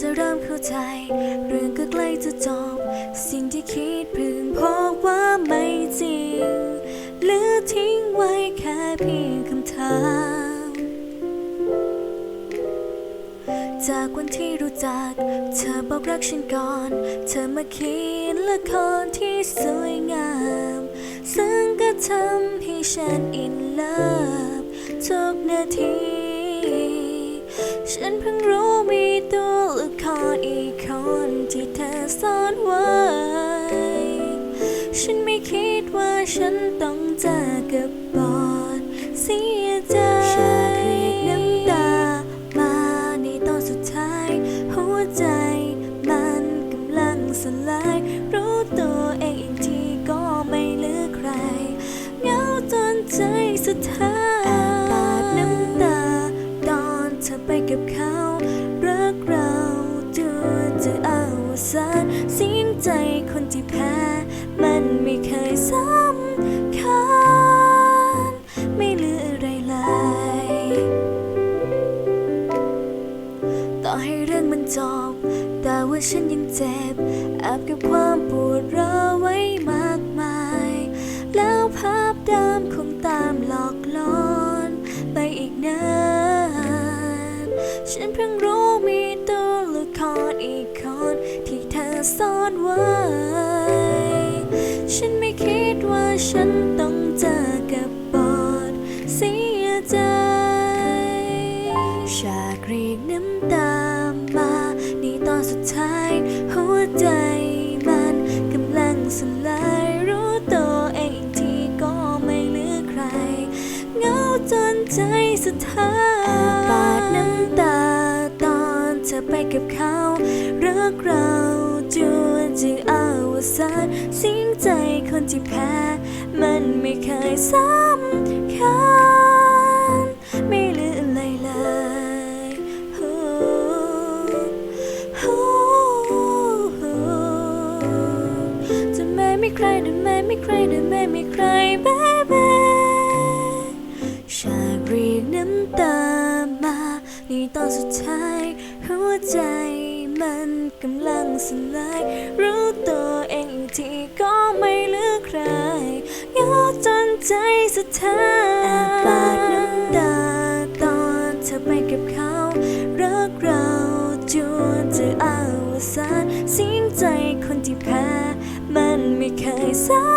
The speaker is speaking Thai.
จะเริ่มเข้าใจ เรื่องก็ใกล้จะจบ สิ่งที่คิดพึงพบว่าไม่จริงหลือทิ้งไว้แค่เพียงคำถาม จากวันที่รู้จัก เธอบอกรักฉันก่อน เธอมาเขียนละครที่สวยงาม ซึ่งก็ทำให้ฉันอินเลิฟทุกนาที ฉันเพิ่งรู้มี นที่เธอซ่อนไว้ ฉันไม่คิดว่าฉันต้องจากกับ ใจคนที่แพ้ มันไม่เคยสำคัญไม่เหลืออะไรเลยต่อให้เรื่องมันจบ แต่ว่าฉันยังเจ็บแอบเกับความปวดร้าวไว้มากมาย แล้วภาพเดิมคงตามหลอกลอนไปอีกนานฉันเพิ่งรู้มีตัวละครอีกคน ซ่อนไว้ ฉันไม่คิดว่าฉันต้องเจอกับบอดเสียใจชากรีกน้ำตามาในตอนสุดท้าย หัวใจมันกำลังสลายรู้ตัวเองอีกทีก็ไม่เหลือใครเหงาจนใจสุดท้ายปาดน้ำตาตอนเธอไปกับเขารักเรา จวนจะอาวสานสียงใจคนที่แพ้ มันไม่เคยสำคัญไม่เหลืออะไรเลยโอ้โอ้จะไม่มีใครจะไม่มีใครจะไม่มีใคร baby ชาเรีน้ำตามาในตอนสุดท้ายหัวใจ กำลังสลายรู้ตัวเองอีกทีก็ไม่เหลือใครเหงาจนใจสุดท้ายแอบปาดน้ำตาตอนเธอไปกับเขารักเราจูนจะอาวสานสียงใจคนที่แพ้มันไม่เคยสา